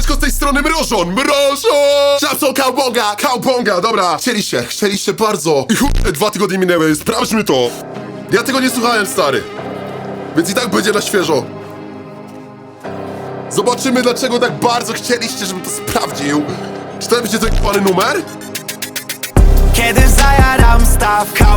Siemaneczko z tej strony Mrożon, Mrożon! Czapson Cowbonga, Cowbonga, dobra. Chcieliście, chcieliście bardzo. I dwa tygodnie minęły, sprawdźmy to. Ja tego nie słuchałem, stary. Więc i tak będzie na świeżo. Zobaczymy, dlaczego tak bardzo chcieliście, żebym to sprawdził. Czy to będzie ten pany numer? Kiedy zajaram staw kałabanga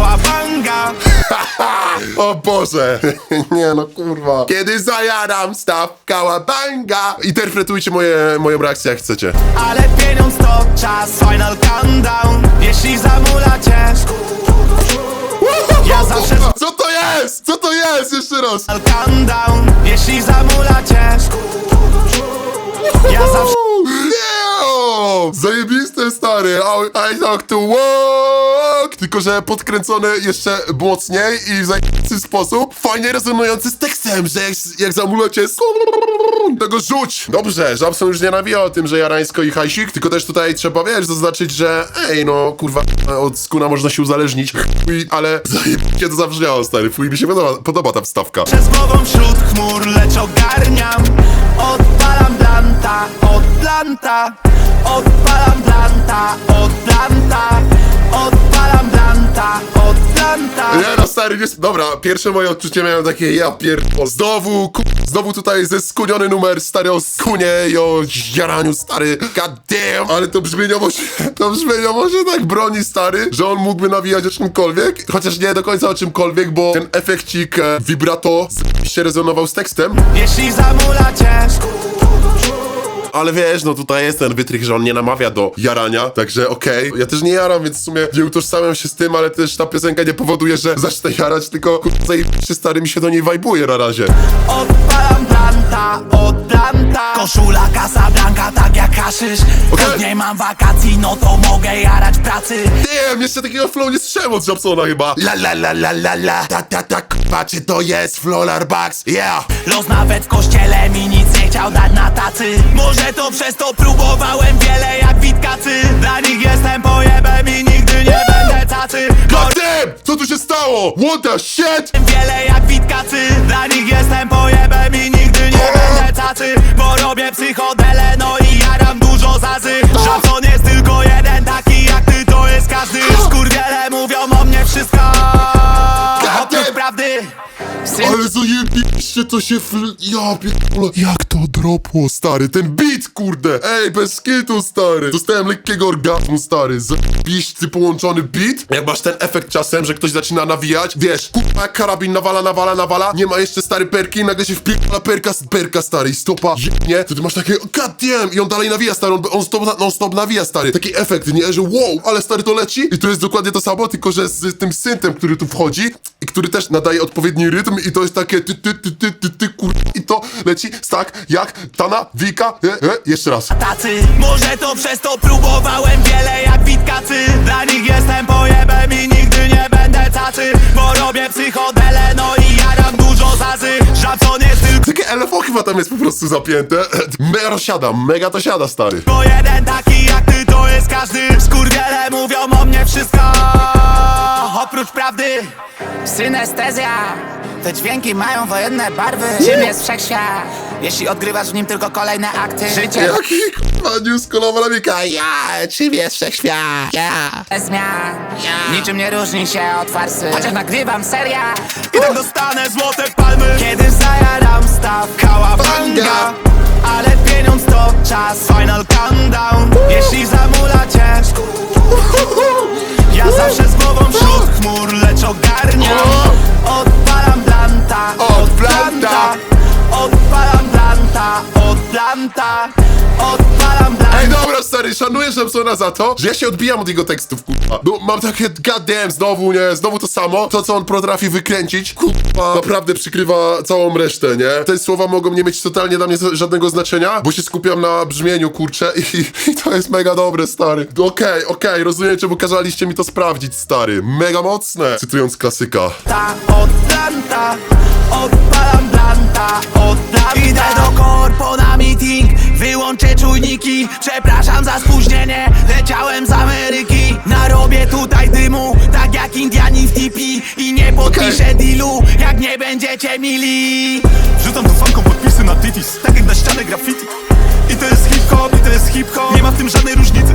O Boże! Nie no, kurwa. Kiedy zajaram staw kałabanga. Interpretujcie moje, moją reakcję jak chcecie. Ale pieniądz to czas Final countdown Jeśli zamula cię Ja zawsze Co to jest? Co to jest? Jeszcze raz. Final countdown Jeśli zamula cię Ja zawsze Yeah! Zajebiste stary! I, I talk to! Tylko, że podkręcone jeszcze mocniej i w zajebisty sposób. Fajnie rezonujący z tekstem, że jak, jak zamulacie z... tego rzuć! Dobrze, Żabson już nie nawija o tym, że jarańsko i hajsik, tylko też tutaj trzeba, wiesz, zaznaczyć, że ej, no, kurwa, od skuna można się uzależnić, chuj, ale zajebiście to zabrzmiało, stary, fuj, mi się podoba, podoba ta wstawka. Przez głową wśród chmur Nie... Dobra, pierwsze moje odczucie miałem takie, ja pierdol. Znowu, ku... znowu tutaj ze skuniony numer, stary, o skunie i o jaraniu, stary. God damn. Ale to brzmieniowo się, to brzmieniowo się tak broni, stary, że on mógłby nawijać o czymkolwiek, chociaż nie do końca o czymkolwiek, bo ten efekcik e, vibrato się rezonował z tekstem. Jeśli zamula cię Ale wiesz, no tutaj jest ten wytrych, że on nie namawia do jarania, także okej. Ja też nie jaram, więc w sumie nie utożsamiam się z tym, ale też ta piosenka nie powoduje, że zacznę jarać, tylko kurwa zajebiście stary mi się do niej wajbuje na razie. Odpalam blanta, od Koszula Casablanca, tak jak kaszysz Okej. Pewnie mam wakacji, no to mogę jarać pracy Nie, jeszcze takiego flow nie słyszałem od Japsona chyba. La la la la la la, ta ta ta, kurwa, czy to jest Flolar Bucks? Yeah! Los nawet w kościele mi nic chciał dać na tacy Może to przez to próbowałem wiele jak witkacy Dla nich jestem pojebem i nigdy nie będę cacy God damn! Co tu się stało? What the shit? wiele jak witkacy Dla nich jestem pojebem Ale zajebiście to się fl... Ja pierdolę. Jak to dropło, stary? Ten beat, kurde! Ej, bez skitu, stary! Dostałem lekkiego orgazmu, stary. Zajebiście połączony beat. Jak masz ten efekt czasem, że ktoś zaczyna nawijać, wiesz, kurwa, jak karabin nawala, nawala, nawala, nie ma jeszcze stary perki i nagle się wpierdala perka, perka, stary, i stopa, nie? To ty masz takie, god damn, i on dalej nawija, stary, on, on stop, non stop nawija, stary. Taki efekt, nie? Że wow, ale stary, to leci i to jest dokładnie to samo, tylko że z tym syntem, który tu wchodzi i który też nadaje odpowiedni rytm i to jest takie ty, ty, ty, ty, ty, ty, kur... i to leci tak jak Tana, Wika, e, e, jeszcze raz. tacy Może to przez to próbowałem wiele jak witkacy Dla nich jestem pojebem i nigdy nie będę cacy Bo robię psychodele, no i jaram dużo zazy Żabson jest tylko Takie LFO chyba tam jest po prostu zapięte. Mega rozsiada, mega to siada, stary. jeden taki jak ty, to jest każdy Skurwiele mówią o mnie wszystko Oprócz prawdy Synestezja. Te dźwięki mają wojenne barwy. Czym jest wszechświat? Jeśli odgrywasz w nim tylko kolejne akty Życie Jaki kurwa news kolowa wika, ja, czym jest wszechświat, ja. bez zmian Niczym nie różni się od farsy. Chociaż nagrywam seria I tak dostanę złote palmy. Kiedy zajaram staw kałabanga Ale pieniądz to czas. Final countdown. Jeśli zamula cię Ja zawsze z głową wśród chmur szanuję Jamsona za to, że ja się odbijam od jego tekstów, kurwa. No, mam takie, goddamn, znowu, nie, znowu to samo. To, co on potrafi wykręcić, kurwa, naprawdę przykrywa całą resztę, nie? Te słowa mogą nie mieć totalnie dla mnie żadnego znaczenia, bo się skupiam na brzmieniu, kurczę, i, i to jest mega dobre, stary. Okej, okej, rozumiem, czemu kazaliście mi to sprawdzić, stary. Mega mocne, cytując klasyka. blanta, od blanta Odpalam blanta, od blanta Idę do korpo na meeting Wyłączę czujniki. Przepraszam za spóźnienie Leciałem z Ameryki. Narobię tutaj dymu Tak jak Indianin w tipi I nie podpiszę dealu Jak nie będziecie mili. Wrzucam tu fanką podpis wersy na titis Tak jak na ścianę graffiti. I to jest hip-hop, i to jest hip-hop. Nie ma w tym żadnej różnicy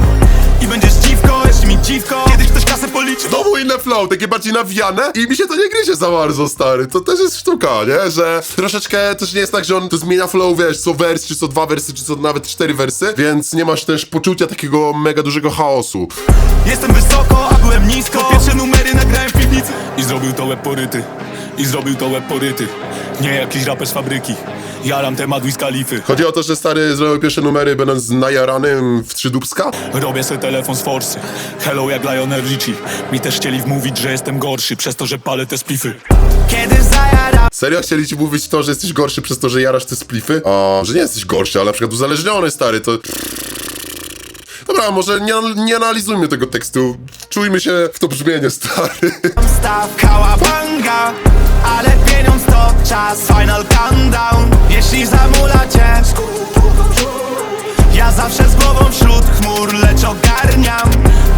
Znowu inne flow, takie bardziej nawijane i mi się to nie gryzie za bardzo, stary. To też jest sztuka, nie? Że troszeczkę też nie jest tak, że on to zmienia flow, wiesz, co wers, czy co dwa wersy, czy co nawet cztery wersy, więc nie masz też poczucia takiego mega dużego chaosu. Jestem wysoko, a byłem nisko Pierwsze numery nagrałem w piwnicy I zrobił to łeb poryty I zrobił to łeb poryty Nie jakiś raper z fabryki Jaram temat Wiz Khalify Chodzi o to, że stary zrobił pierwsze numery, będąc najaranym w trzydubska? Robię sobie telefon z forsy Hello jak Lionel Richie Mi też chcieli wmówić, że jestem gorszy Przez to, że palę te splify Kiedy zajaram Serio chcieli ci mówić to, że jesteś gorszy przez to, że jarasz te splify? A, że nie jesteś gorszy, ale na przykład uzależniony, stary, to... Dobra, może nie, nie analizujmy tego tekstu. Czujmy się w to brzmienie, stary. To czas. Final countdown. Jeśli zamula cię Ja zawsze z głową wśród chmur Lecz ogarniam.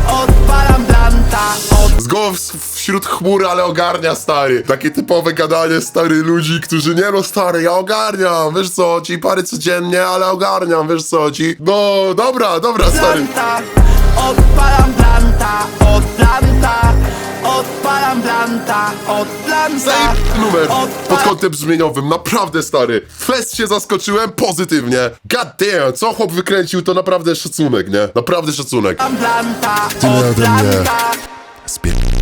Odpalam blanta od Z głową w- wśród chmur, ale ogarnia, stary. Takie typowe gadanie, stary, ludzi, którzy nie no, stary, ja ogarniam, wiesz co, ci parę codziennie, ale ogarniam, wiesz co, ci... No, dobra, dobra, stary. Odpalam blanta Od blanta Odpalam blanta Od blanta Zajeb numer pod Odpalam kątem brzmieniowym, naprawdę stary. Fest się zaskoczyłem pozytywnie. God damn, co chłop wykręcił, to naprawdę szacunek, nie? Naprawdę szacunek. blanta Tyle Od ode mnie. blanta.